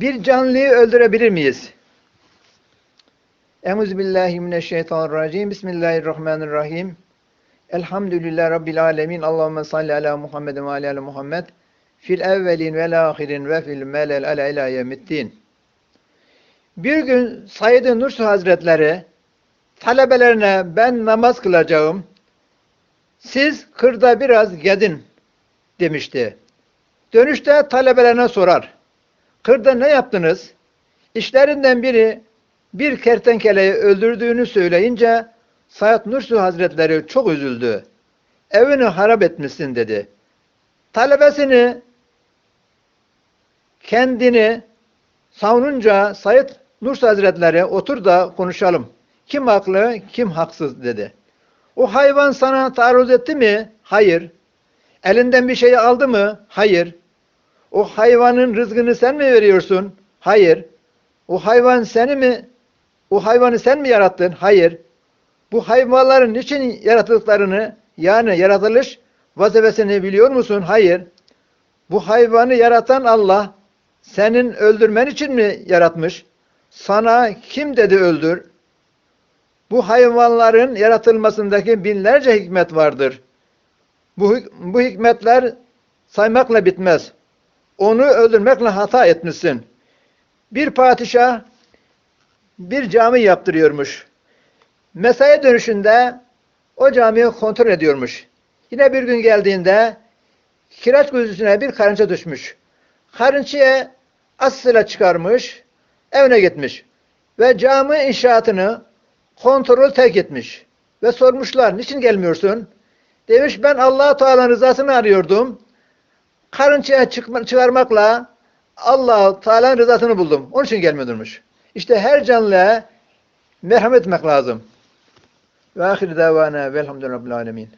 Bir canlıyı öldürebilir miyiz? Euzubillahimineşşeytanirracim. Bismillahirrahmanirrahim. Elhamdülillahi Rabbil alemin. Allahümme salli ala Muhammedin ve ala Muhammed. Fil evvelin vel ahirin ve fil melel ala ila yevmiddin. Bir gün Said-i Nursi Hazretleri talebelerine ben namaz kılacağım. Siz kırda biraz gedin demişti. Dönüşte talebelerine sorar. Kırda ne yaptınız? İşlerinden biri bir kertenkeleyi öldürdüğünü söyleyince Said Nursi Hazretleri çok üzüldü. Evini harap etmişsin dedi. Talebesini kendini savununca Said Nursi Hazretleri otur da konuşalım. Kim haklı, kim haksız dedi. O hayvan sana taarruz etti mi? Hayır. Elinden bir şey aldı mı? Hayır. O hayvanın rızkını sen mi veriyorsun? Hayır. O hayvan seni mi? O hayvanı sen mi yarattın? Hayır. Bu hayvanların niçin yaratıldıklarını yani yaratılış vazifesini biliyor musun? Hayır. Bu hayvanı yaratan Allah senin öldürmen için mi yaratmış? Sana kim dedi öldür? Bu hayvanların yaratılmasındaki binlerce hikmet vardır. Bu, bu hikmetler saymakla bitmez. Onu öldürmekle hata etmişsin. Bir padişah bir cami yaptırıyormuş. Mesai dönüşünde o camiyi kontrol ediyormuş. Yine bir gün geldiğinde kireç gözüsüne bir karınca düşmüş. Karınçaya asıyla çıkarmış, evine gitmiş. Ve cami inşaatını kontrol terk etmiş. Ve sormuşlar, niçin gelmiyorsun? Demiş, ben allah Teala'nın rızasını arıyordum. Karınçaya çıkarmakla allah Teala'nın rızasını buldum. Onun için gelmiyordurmuş. İşte her canlıya merhamet etmek lazım. Ve ahir davana velhamdülillahi rabbil alemin.